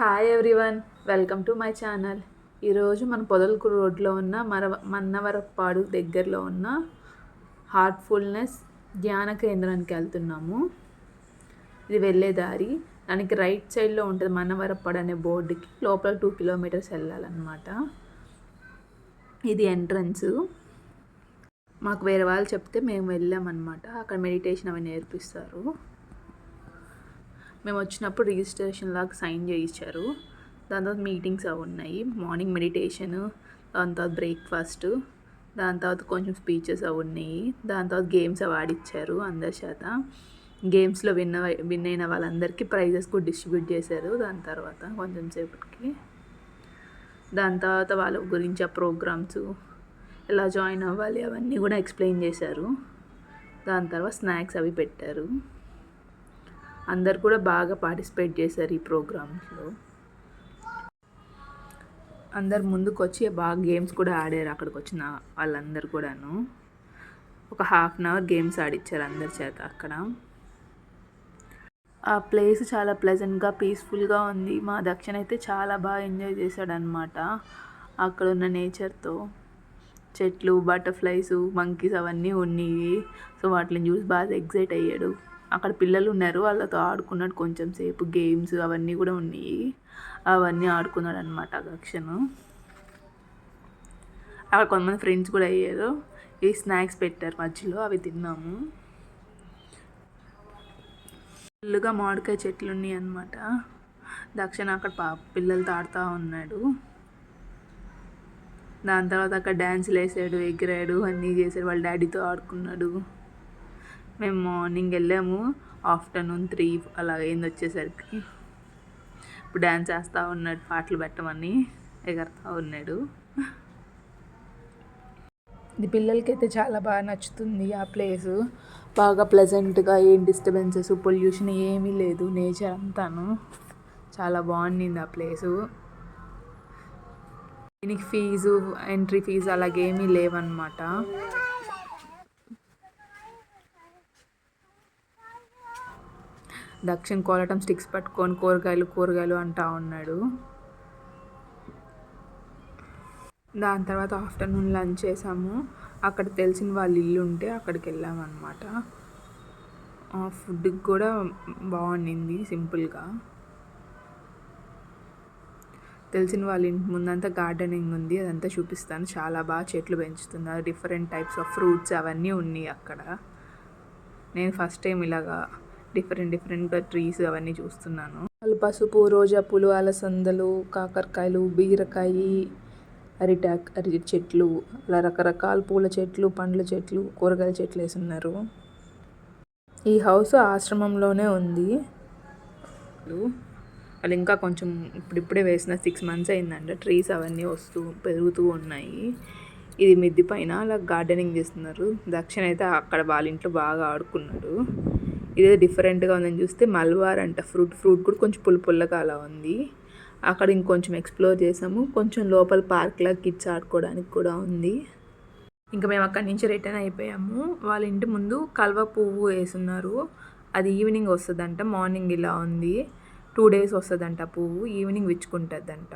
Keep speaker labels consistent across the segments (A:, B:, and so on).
A: Hi everyone welcome to my channel ఈరోజు మన పొదలకు రోడ్లో ఉన్న మర మన్నవరపాడు దగ్గరలో ఉన్న హార్ట్ఫుల్నెస్ ధ్యాన కేంద్రానికి వెళ్తున్నాము. ఇది వెళ్ళే దారి. దానికి రైట్ సైడ్లో ఉంటుంది మన్నవరపాడు అనే బోర్డుకి. లోపల టూ కిలోమీటర్స్ వెళ్ళాలన్నమాట. ఇది ఎంట్రన్స్ మాకు వేరే వాళ్ళు చెప్తే మేము వెళ్ళామన్నమాట. అక్కడ మెడిటేషన్ అవి నేర్పిస్తారు. మేము వచ్చినప్పుడు రిజిస్ట్రేషన్ లాగా సైన్ చేయించారు. దాని తర్వాత మీటింగ్స్ అవి ఉన్నాయి. మార్నింగ్ మెడిటేషన్ దాని తర్వాత బ్రేక్ఫాస్ట్ దాని తర్వాత కొంచెం స్పీచెస్ అవి ఉన్నాయి. దాని తర్వాత గేమ్స్ అవి ఆడిచ్చారు అందరి చేత. గేమ్స్లో విన్న విన్ అయిన వాళ్ళందరికీ ప్రైజెస్ కూడా డిస్ట్రిబ్యూట్ చేశారు దాని తర్వాత కొంచెం సేపటికి. దాని తర్వాత వాళ్ళ గురించి ఆ ప్రోగ్రామ్స్ ఎలా జాయిన్ అవ్వాలి అవన్నీ కూడా ఎక్స్ప్లెయిన్ చేశారు. దాని తర్వాత స్నాక్స్ అవి పెట్టారు. అందరు కూడా బాగా పార్టిసిపేట్ చేశారు ఈ ప్రోగ్రామ్స్లో. అందరు ముందుకు వచ్చి బాగా గేమ్స్ కూడా ఆడారు అక్కడికి వచ్చిన వాళ్ళందరూ కూడాను. ఒక హాఫ్ అన్ అవర్ గేమ్స్ ఆడిచ్చారు అందరి చేత అక్కడ. ఆ ప్లేస్ చాలా ప్లెజెంట్గా పీస్ఫుల్గా ఉంది. మా దక్షిణ అయితే చాలా బాగా ఎంజాయ్ చేశాడనమాట అక్కడ ఉన్న నేచర్తో. చెట్లు బటర్ఫ్లైస్ మంకీస్ అవన్నీ ఉన్నాయి సో వాటిని చూసి బాగా ఎగ్జైట్ అయ్యాడు. అక్కడ పిల్లలు ఉన్నారు వాళ్ళతో ఆడుకున్నాడు కొంచెం సేపు గేమ్స్ అవన్నీ కూడా ఉన్నాయి. అవన్నీ ఆడుకున్నాడు అనమాట దక్షను అక్కడ కొంతమంది ఫ్రెండ్స్ కూడా అయ్యారు. ఈ స్నాక్స్ పెట్టారు మధ్యలో అవి తిన్నాము. ఫుల్గా మామిడికాయ చెట్లు ఉన్నాయి అనమాట దక్షిణ అక్కడ పా పిల్లలతో ఆడుతూ ఉన్నాడు. దాని తర్వాత అక్కడ డ్యాన్సులు వేసాడు ఎగిరాడు అన్నీ చేశాడు వాళ్ళ డాడీతో ఆడుకున్నాడు. మేము మార్నింగ్ వెళ్ళాము. ఆఫ్టర్నూన్ త్రీ అలా అయింది వచ్చేసరికి. ఇప్పుడు డ్యాన్స్ వేస్తూ ఉన్నాడు పాటలు పెట్టమని ఎగరుతూ ఉన్నాడు. ఇది పిల్లలకైతే చాలా బాగా నచ్చుతుంది ఆ ప్లేస్ బాగా ప్లెజెంట్గా ఏం డిస్టర్బెన్సెస్ పొల్యూషన్ ఏమీ లేదు. నేచర్ అంతాను. చాలా బాగుండింది ఆ ప్లేసు దీనికి ఫీజు ఎంట్రీ ఫీజు అలాగేమీ లేవన్నమాట. దక్షిణ్ కోలటం స్టిక్స్ పట్టుకొని కూరగాయలు కూరగాయలు అంటా ఉన్నాడు. దాని తర్వాత ఆఫ్టర్నూన్ లంచ్ చేసాము. అక్కడ తెలిసిన వాళ్ళ ఇల్లు ఉంటే అక్కడికి వెళ్ళామన్నమాట. ఫుడ్కి కూడా బాగుండింది సింపుల్గా. తెలిసిన వాళ్ళ ఇంటి ముందంతా గార్డెనింగ్ ఉంది అదంతా చూపిస్తాను. చాలా బాగా చెట్లు పెంచుతున్నారు డిఫరెంట్ టైప్స్ ఆఫ్ ఫ్రూట్స్ అవన్నీ ఉన్నాయి అక్కడ. నేను ఫస్ట్ టైం ఇలాగా డిఫరెంట్ డిఫరెంట్గా ట్రీస్ అవన్నీ చూస్తున్నాను. వాళ్ళు పసుపు రోజా పూలు అలసందలు కాకరకాయలు బీరకాయ అరిటాక్ అరి చెట్లు అలా రకరకాల పూల చెట్లు పండ్ల చెట్లు కూరగాయల చెట్లు వేసి ఉన్నారు ఈ హౌస్ ఆశ్రమంలోనే ఉంది. వాళ్ళు ఇంకా కొంచెం ఇప్పుడిప్పుడే వేసిన సిక్స్ మంత్స్ అయిందంట. ట్రీస్ అవన్నీ వస్తూ పెరుగుతూ ఉన్నాయి. ఇది మిద్ది పైన అలా గార్డెనింగ్ చేస్తున్నారు. దక్షిణ అయితే అక్కడ వాళ్ళ ఇంట్లో బాగా ఆడుకున్నాడు. ఇదే డిఫరెంట్గా ఉందని చూస్తే మల్వార్ అంట. ఫ్రూట్ ఫ్రూట్ కూడా కొంచెం పుల్ల పుల్లగా అలా ఉంది. అక్కడ ఇంకొంచెం ఎక్స్ప్లోర్ చేసాము. కొంచెం లోపల పార్క్లా కిడ్స్ ఆడుకోవడానికి కూడా ఉంది. ఇంకా మేము అక్కడి నుంచి రిటర్న్ అయిపోయాము. వాళ్ళ ఇంటి ముందు కల్వ పువ్వు వేసున్నారు. అది ఈవినింగ్ వస్తుందంట. మార్నింగ్ ఇలా ఉంది. టూ డేస్ వస్తుందంట పువ్వు. ఈవినింగ్ విచ్చుకుంటుందంట.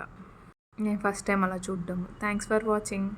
A: నేను ఫస్ట్ టైం అలా చూడడం. Thanks for watching